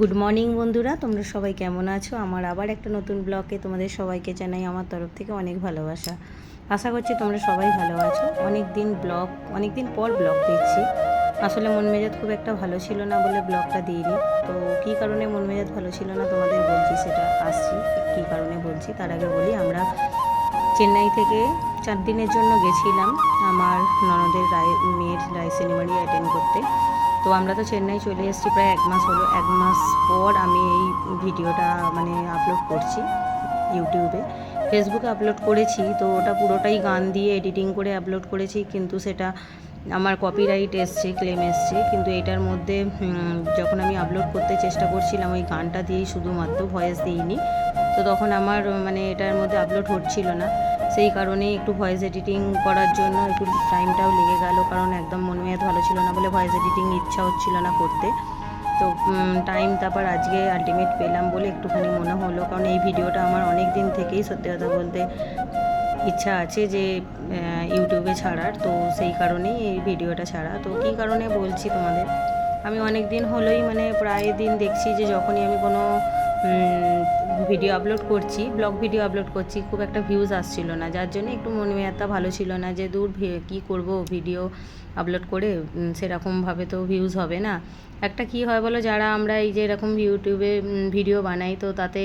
Good morning বন্ধুরা। তোমরা সবাই কেমন আছো? আমার আবার একটা নতুন ব্লগে তোমাদের সবাইকে জানাই আমার তরফ থেকে অনেক ভালোবাসা। আশা করছি তোমরা সবাই ভালো আছো। অনেক দিন ব্লগ অনেক দিন পর ব্লগ দিচ্ছি আসলে মন মেজাজ খুব একটা ভালো ছিল না বলে ব্লগটা দিইনি। তো কী কারণে মন মেজাজ ভালো ছিল না তোমাদের বলছি, সেটা আসছি। কী কারণে বলছি, তার আগে বলি, আমরা চেন্নাই থেকে চার দিনের জন্য গেছিলাম আমার ননদের রায়, মেয়ের রায় সেরিমানি অ্যাটেন্ড করতে। তো আমরা তো চেন্নাই চলে এসেছি, প্রায় এক মাস হলো। এক মাস পর আমি এই ভিডিওটা মানে আপলোড করছি ইউটিউবে। ফেসবুকে আপলোড করেছি, তো ওটা পুরোটাই গান দিয়ে এডিটিং করে আপলোড করেছি, কিন্তু সেটা আমার কপিরাইট এসছে ক্লেম এসছে। কিন্তু এটার মধ্যে যখন আমি আপলোড করতে চেষ্টা করছিলাম, ওই গানটা দিয়েই শুধুমাত্র ভয়েস দিইনি। তো তখন আমার মানে এটার মধ্যে আপলোড হচ্ছিল না। সেই কারণে একটু ভয়েস এডিটিং করার জন্য একটু টাইমটাও লেগে গেল, কারণ একদম মন মেয়াদ ভালো ছিল না বলে ভয়েস এডিটিং ইচ্ছা হচ্ছিল না করতে। তো টাইম তারপর আজকে আলটিমেট পেলাম বলে একটুখানি মনে হলো, কারণ এই ভিডিওটা আমার অনেক দিন থেকেই সত্যি কথা বলতে ইচ্ছা আছে যে ইউটিউবে ছাড়ার, তো সেই কারণেই এই ভিডিওটা ছাড়া। তো কী কারণে বলছি তোমাদের? আমি অনেক দিন হলোই মানে প্রায় দিন দেখছি যে যখনই আমি কোনো ভিডিও আপলোড করছি ব্লগ ভিডিও আপলোড করছি, খুব একটা ভিউজ আসছিল না। যার জন্য একটু মন মেয়াদটা ভালো ছিল না যে, দূর কী করব ভিডিও আপলোড করে? সেরকমভাবে তো ভিউজ হবে না। একটা কি হয় বলো, যারা আমরা এই যে এরকম ইউটিউবে ভিডিও বানাই, তো তাতে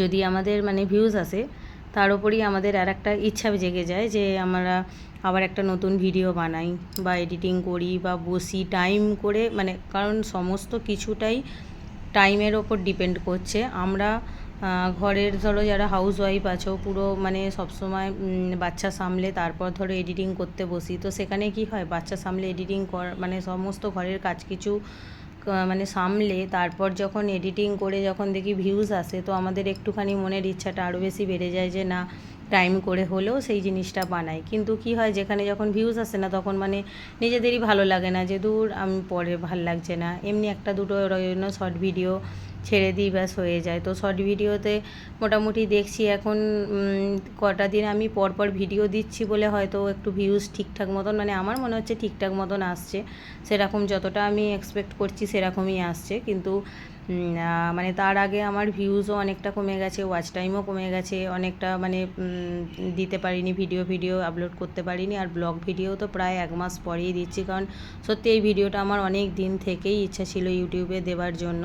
যদি আমাদের মানে ভিউজ আসে, তার উপরই আমাদের আর একটা ইচ্ছা জেগে যায় যে, আমরা আবার একটা নতুন ভিডিও বানাই বা এডিটিং করি বা বসি টাইম করে মানে কারণ সমস্ত কিছুটাই টাইমের ওপর ডিপেন্ড করছে। আমরা ঘরের ধরো যারা হাউস ওয়াইফ আছো পুরো মানে সবসময় বাচ্চা সামলে, তারপর ধরো এডিটিং করতে বসি। তো সেখানে কি হয়? বাচ্চা সামলে এডিটিং কর মানে সমস্ত ঘরের কাজ কিছু মানে সামলে, তারপর যখন এডিটিং করে যখন দেখি ভিউজ আসে, তো আমাদের একটুখানি মনের ইচ্ছাটা আরও বেশি বেড়ে যায় যে না টাইম করে হলেও সেই জিনিসটা বানাই। কিন্তু কি হয়, যেখানে যখন ভিউজ আসে না, তখন মানে নিজেদেরই ভালো লাগে না যে, দূর, আমি পরে ভালো লাগছে না। এমনি একটা দুটো রইল শর্ট ভিডিও ছেড়ে দিই, ব্যাস হয়ে যায়। তো শর্ট ভিডিওতে মোটামুটি দেখছি এখন কটা দিন আমি পরপর ভিডিও দিচ্ছি বলে হয়তো একটু ভিউজ ঠিকঠাক মতন মানে আমার মনে হচ্ছে ঠিকঠাক মতন আসছে। সেরকম যতটা আমি এক্সপেক্ট করছি সেরকমই আসছে। কিন্তু মানে তার আগে আমার ভিউজও অনেকটা কমে গেছে ওয়াচ টাইমও কমে গেছে, অনেকটা মানে দিতে পারিনি ভিডিও ভিডিও আপলোড করতে পারিনি, আর ব্লগ ভিডিও তো প্রায় এক মাস পরেই দিচ্ছি, কারণ সত্যি এই ভিডিওটা আমার অনেক দিন থেকেই ইচ্ছা ছিল ইউটিউবে দেওয়ার জন্য।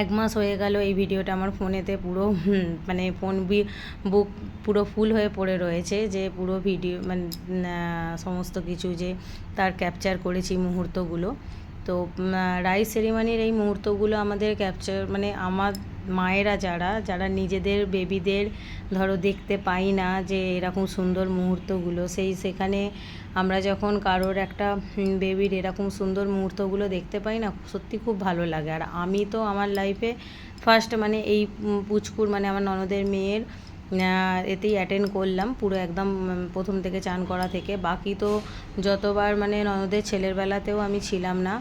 এক মাস হয়ে গেল এই ভিডিওটা আমার ফোনেতে পুরো মানে ফোন বুক পুরো ফুল হয়ে পড়ে রয়েছে, যে পুরো ভিডিও মানে সমস্ত কিছু যে তার ক্যাপচার করেছি মুহূর্তগুলো। তো রাইস সেরিমানির এই মুহূর্তগুলো আমাদের ক্যাপচার মানে আমার মায়েরা যারা যারা নিজেদের বেবিদের ধরো দেখতে পাই না যে এরকম সুন্দর মুহূর্তগুলো, সেই সেখানে আমরা যখন কারোর একটা বেবির এরকম সুন্দর মুহূর্তগুলো দেখতে পাই না, সত্যি খুব ভালো লাগে। আর আমি তো আমার লাইফে ফার্স্ট মানে এই পুচকুর মানে আমার ননদের মেয়ের এতেই অ্যাটেন্ড করলাম। পুরো একদম প্রথম থেকে চান করা থেকে। বাকি তো যতবার মানে ননদের ছেলের বেলাতেও আমি ছিলাম না,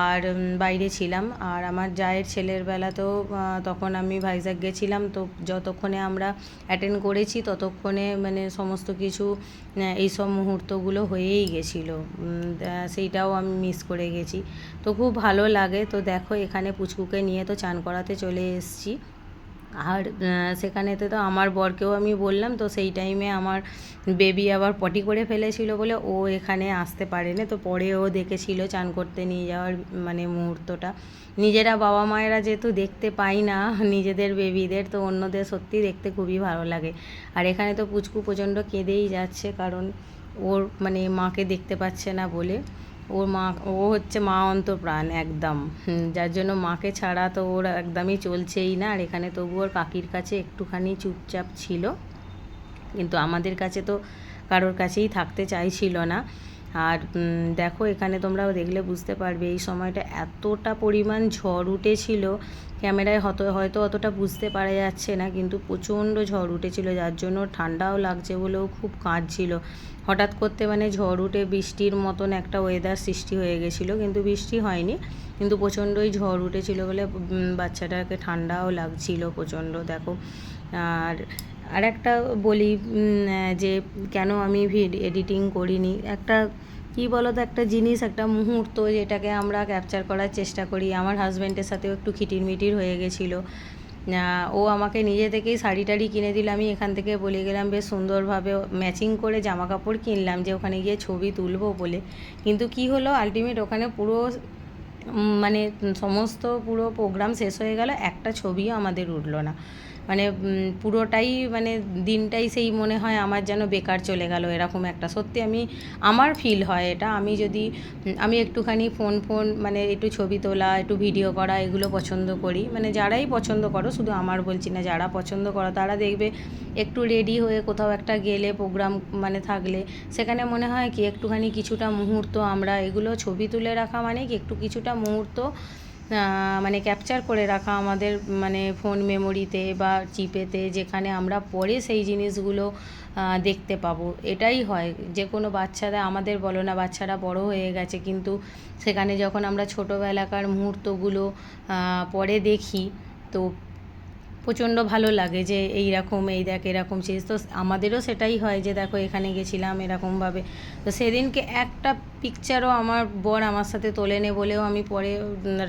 আর বাইরে ছিলাম। আর আমার জায়ের ছেলের বেলাতেও তখন আমি ভাইজাগ গেছিলাম। তো যতক্ষণে আমরা অ্যাটেন্ড করেছি, ততক্ষণে মানে সমস্ত কিছু এইসব মুহূর্তগুলো হয়েই গেছিল। সেইটাও আমি মিস করে গেছি। তো খুব ভালো লাগে। তো দেখো, এখানে পুচকুকে নিয়ে তো চান করাতে চলে এসেছি। আর সেখানেতে তো আমার বরকেও আমি বললাম, তো সেই টাইমে আমার বেবি আবার পটি করে ফেলেছিল বলে ও এখানে আসতে পারেনি। তো পরে ও দেখেছিল চান করতে নিয়ে যাওয়ার মানে মুহূর্তটা। নিজেরা বাবা মায়েরা যেহেতু দেখতে পাই না, নিজেদের বেবিদের তো অন্যদের সত্যি দেখতে খুবই ভালো লাগে। আর এখানে তো পুচকু প্রচণ্ড কেঁদেই যাচ্ছে, কারণ ওর মানে মাকে দেখতে পাচ্ছে না বলে। ওর মা, ও হচ্ছে মা অন্তপ্রাণ, একদম। যার জন্য মাকে ছাড়া তো ওর একদমই চলছেই না। আর এখানে তবু ওর কাকির কাছে একটুখানি চুপচাপ ছিল। কিন্তু আমাদের কাছে তো কারোর কাছেই থাকতে চাইছিল না। আর দেখো এখানে তোমরাও দেখলে বুঝতে পারবে এই সময়টা এতটা পরিমাণ ঝড় উঠেছিল, ক্যামেরায় হয়তো হয়তো অতটা বুঝতে পারা যাচ্ছে না, কিন্তু প্রচণ্ড ঝড় উঠেছিল, যার জন্য ঠান্ডাও লাগছে বলেও খুব কাঁদছিল। হঠাৎ করতে মানে ঝড় উঠে বৃষ্টির মতন একটা ওয়েদার সৃষ্টি হয়ে গেছিল, কিন্তু বৃষ্টি হয়নি, কিন্তু প্রচণ্ডই ঝড় উঠেছিল বলে বাচ্চাটাকে ঠান্ডাও লাগছিল প্রচণ্ড, দেখো। আর আর একটা বলি যে কেন আমি এডিটিং করিনি? একটা, কি বলো তো একটা জিনিস, একটা মুহূর্ত যেটাকে আমরা ক্যাপচার করার চেষ্টা করি। আমার হাজব্যান্ডের সাথেও একটু খিটির মিটির হয়ে গেছিল। ও আমাকে নিজে থেকেই শাড়ি টাড়ি কিনে দিল। আমি এখান থেকে বলে গেলাম, বেশ সুন্দরভাবে ম্যাচিং করে জামা কাপড় কিনলাম, যে ওখানে গিয়ে ছবি তুলবো বলে। কিন্তু কি হলো আলটিমেট ওখানে পুরো মানে সমস্ত পুরো প্রোগ্রাম শেষ হয়ে গেল, একটা ছবিও আমাদের উঠল না। মানে পুরোটাই মানে দিনটাই সেই মনে হয় আমার যেন বেকার চলে গেল এরকম একটা। সত্যি আমি, আমার ফিল হয় এটা। আমি যদি, আমি একটুখানি ফোন ফোন মানে একটু ছবি তোলা, একটু ভিডিও করা এগুলো পছন্দ করি। মানে যারাই পছন্দ করো, শুধু আমার বলছি না, যারা পছন্দ করো, তারা দেখবে একটু রেডি হয়ে কোথাও একটা গেলে প্রোগ্রাম মানে থাকলে, সেখানে মনে হয় কি একটুখানি কিছুটা মুহূর্ত আমরা এগুলো ছবি তুলে রাখা মানে কি একটু কিছুটা মুহূর্ত মানে ক্যাপচার করে রাখা আমাদের মানে ফোন মেমোরিতে বা চিপেতে যেখানে আমরা পরে সেই জিনিসগুলো দেখতে পাবো। এটাই হয়। যে কোনো বাচ্চারা, আমাদের বলো না, বাচ্চারা বড় হয়ে গেছে কিন্তু সেখানে যখন আমরা ছোটোবেলাকার মুহূর্তগুলো পরে দেখি, তো প্রচণ্ড ভালো লাগে যে এই রকম, এই দেখ এরকম চিজ তো আমাদেরও সেটাই হয় যে দেখো, এখানে গেছিলাম এরকমভাবে। তো সেদিনকে একটা পিকচারও আমার বর আমার সাথে তোলেনি বলেও আমি পরে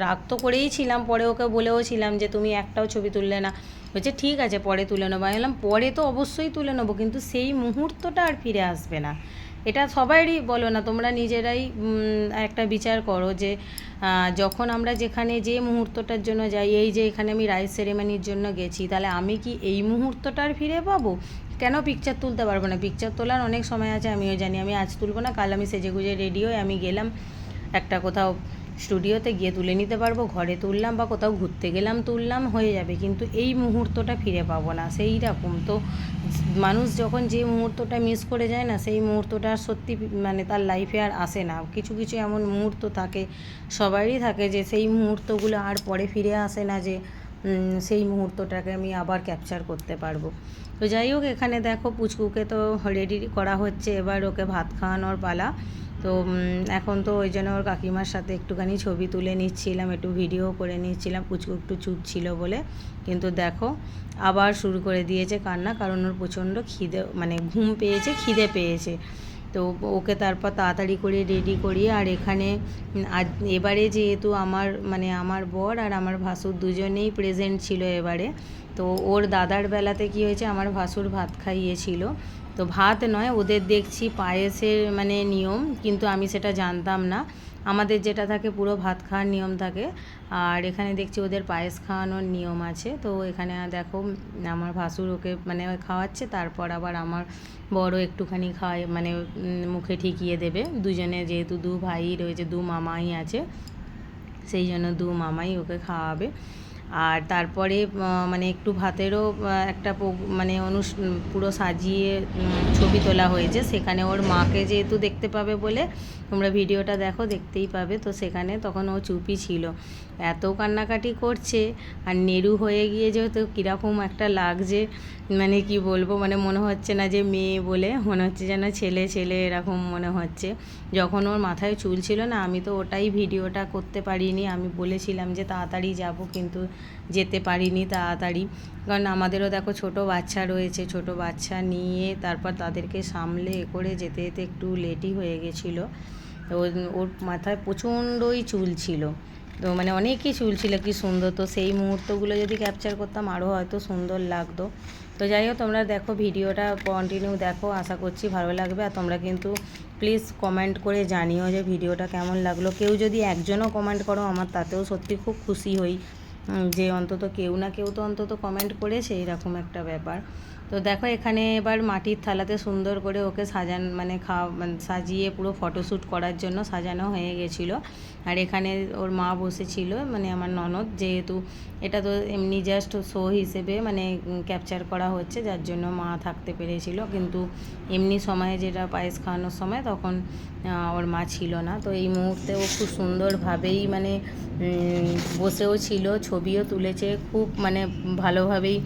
রাগ তো করেই ছিলাম, পরে ওকে বলেও ছিলাম যে তুমি একটাও ছবি তুললে না। বলছে, ঠিক আছে, পরে তুলে নেব। আমি বললাম, পরে তো অবশ্যই তুলে নেব, কিন্তু সেই মুহূর্তটা আর ফিরে আসবে না। এটা সবাইরই বলো না, তোমরা নিজেরাই একটা বিচার করো যে যখন আমরা যেখানে যে মুহূর্তটার জন্য যাই, এই যে এখানে আমি রাইস সেরেমানির জন্য গেছি, তাহলে আমি কি এই মুহূর্তটার ফিরে পাবো? কেন পিকচার তুলতে পারব না? পিকচার তোলার অনেক সময় আছে, আমিও জানি, আমি আজ তুলবো না, কাল আমি সেজেগুজে রেডি হয়ে আমি গেলাম, একটা কোথাও স্টুডিওতে গিয়ে তুলে নিতে পারব, ঘরে তুললাম বা কোথাও ঘুরতে গেলাম, তুললাম, হয়ে যাবে। কিন্তু এই মুহূর্তটা ফিরে পাবো না। সেই রকম তো মানুষ যখন যে মুহূর্তটা মিস করে যায় না, সেই মুহূর্তটা সত্যি মানে তার লাইফে আর আসে না। কিছু কিছু এমন মুহূর্ত থাকে, সবারই থাকে যে সেই মুহূর্তগুলো আর পরে ফিরে আসে না যে সেই মুহূর্তটাকে আমি আবার ক্যাপচার করতে পারব। তো যাই হোক, এখানে দেখো পুচকুকে তো রেডি করা হচ্ছে। এবার ওকে ভাত খাওয়ানোর পালা। তো এখন তো ওই জন্য ওর কাকিমার সাথে একটুখানি ছবি তুলে নিচ্ছিলাম, একটু ভিডিও করে নিচ্ছিলাম, পুচকু একটু চুপ ছিল বলে। কিন্তু দেখো, আবার শুরু করে দিয়েছে কান্না, কারণ ওর প্রচণ্ড খিদে মানে ঘুম পেয়েছে, খিদে পেয়েছে। তো ওকে তারপর তাড়াতাড়ি করে রেডি করিয়ে, আর এখানে আজ, এবারে যেহেতু আমার মানে আমার বর আর আমার ভাসুর দুজনেই প্রেজেন্ট ছিল এবারে, তো ওর দাদার বেলাতে কি হয়েছে, আমার ভাসুর ভাত খাইয়েছিল। তো ভাত নয়, ওদের দেখছি পায়েসের মানে নিয়ম, কিন্তু আমি সেটা জানতাম না। আমাদের যেটা থাকে পুরো ভাত খাওয়ার নিয়ম থাকে, আর এখানে দেখছি ওদের পায়েস খাওয়ানোর নিয়ম আছে। তো এখানে দেখো, আমার ভাসুর ওকে মানে খাওয়াচ্ছে, তারপর আবার আমার বড় একটুখানি খাওয়াই মানে মুখে ঠিকিয়ে দেবে। দুজনে যেহেতু দু ভাই রয়েছে, দু মামাই আছে, সেই জন্য দু মামাই ওকে খাওয়াবে। আর তারপরে মানে একটু ভাতেরও একটা মানে অনুষ পুরো সাজিয়ে ছবি তোলা হয়েছে। সেখানে ওর মাকে যেহেতু দেখতে পাবে বলে তোমরা ভিডিওটা দেখো, দেখতেই পাবে। তো সেখানে তখন ও চুপি ছিল। এত কান্নাকাটি করছে আর নেরু হয়ে গিয়ে যেহেতু কীরকম একটা লাগছে মানে কি বলব মানে মনে হচ্ছে না যে মেয়ে বলে, মনে হচ্ছে যেন ছেলে ছেলে এরকম মনে হচ্ছে। যখন ওর মাথায় চুল ছিল না, আমি তো ওটাই ভিডিওটা করতে পারিনি। আমি বলেছিলাম যে তাড়াতাড়ি যাব, কিন্তু যেতে পারিনি তাড়াতাড়ি। কারণ আমাদেরও দেখো ছোট বাচ্চা রয়েছে, ছোট বাচ্চা নিয়ে তারপর তাদেরকে সামলে এ করে যেতে যেতে একটু লেটই হয়ে গেছিল। ওর- মাথায় প্রচণ্ডই চুল ছিল। তো মানে অনেকই চুল ছিল, কি সুন্দর। তো সেই মুহূর্তগুলো যদি ক্যাপচার করতাম আরও হয়তো সুন্দর লাগতো। তো যাই হোক, তোমরা দেখো ভিডিওটা কন্টিনিউ দেখো, আশা করছি ভালো লাগবে। আর তোমরা কিন্তু প্লিজ কমেন্ট করে জানিও যে ভিডিওটা কেমন লাগল। কেউ যদি একজনও কমেন্ট করো, আমার তাতেও সত্যি খুব খুশি হই। যে অন্তত কেউ না কেউ তো অন্তত কমেন্ট করেছে এরকম একটা ব্যাপার। তো দেখো এখানে এবার মাটির থালাতে সুন্দর করে ওকে সাজান মানে খাওয়া মানে সাজিয়ে পুরো ফটোশ্যুট করার জন্য সাজানো হয়ে গেছিল। আর এখানে ওর মা বসেছিল মানে আমার ননদ, যেহেতু এটা তো এমনি জাস্ট শো হিসেবে মানে ক্যাপচার করা হচ্ছে, যার জন্য মা থাকতে পেরেছিল। কিন্তু এমনি সময়ে যেটা পায়েস খাওয়ানোর সময়, তখন ওর মা ছিল না। তো এই মুহূর্তে ও খুব সুন্দরভাবেই মানে বসেও ছিল, ছবিও তুলেছে। খুব মানে ভালোভাবেই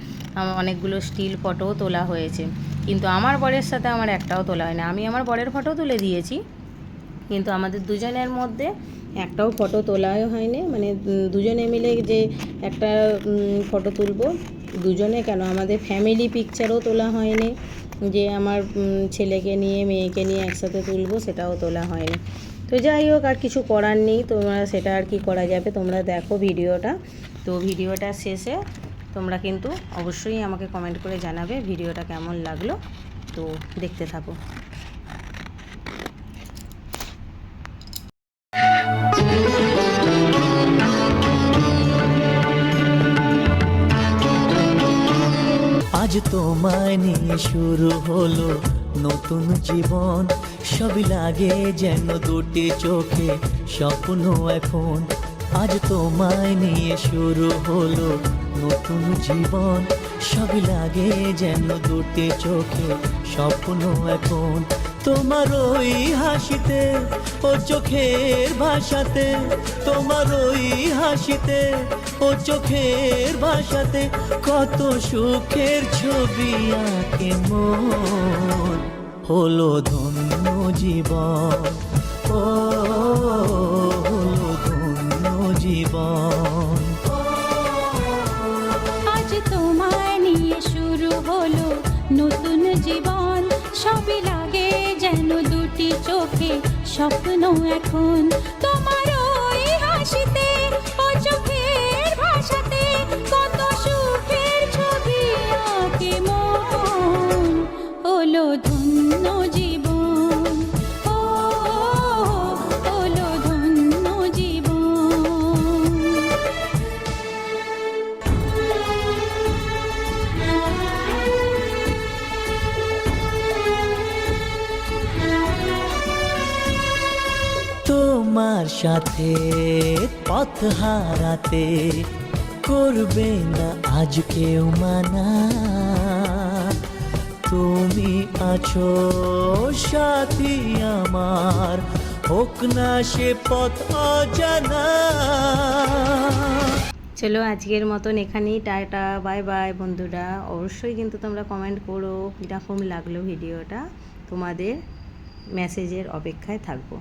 অনেকগুলো স্টিল ফটোও তোলা হয়েছে। কিন্তু আমার বরের সাথে আমার একটাও তোলা হয় না আমি আমার বরের ফটো তুলে দিয়েছি। কিন্তু আমাদের দুজনের মধ্যে একটাও ফটো তোলাই হয়নি। মানে দুজনে মিলে যে একটা ফটো তুলবো, দুজনে কেন? আমাদের ফ্যামিলি পিকচারও তোলা হয়নি। যে আমার ছেলেকে নিয়ে, মেয়েকে নিয়ে একসাথে তুলবো, সেটাও তোলা হয়নি। তো যাই হোক, আর কিছু করার নেই। তোমরা, সেটা আর কি করা যাবে? তোমরা দেখো ভিডিওটা। তো ভিডিওটা শেষে তোমরা কিন্তু অবশ্যই আমাকে কমেন্ট করে জানাবে ভিডিওটা কেমন লাগল। তো দেখতে থাকো। আজ তোমায় নিয়ে শুরু হলো নতুন জীবন। সবই লাগে যেন দুটি চোখে স্বপ্ন এখন। আজ তোমায় নিয়ে শুরু হলো নতুন জীবন সবই লাগে যেন দুটি চোখে, স্বপ্ন এখন তোমার ওই হাসিতে ও চোখের ভাষাতে, তোমার ওই হাসিতে ও চোখের ভাষাতে কত সুখের ছবি আঁকে মন। হলো ধন্য জীবন, ও হলো ধন্য জীবন। নতুন জীবন, সবই লাগে যেন দুটি চোখে। স্বপ্ন এখন তোমার ওই হাসিতে, ও চোখের ভাষাতে। সাথে পথ হারাতে করবে না আজ কেউ মানা। তুমি আছো সাথী আমার, হোক না সে পথ অজানা। চলো আজকের মতন এখানেই টাটা, বাই বাই বন্ধুরা। অবশ্যই কিন্তু তোমরা কমেন্ট করো, কীরকম লাগল ভিডিওটা তোমাদের মেসেজের অপেক্ষায় থাকব।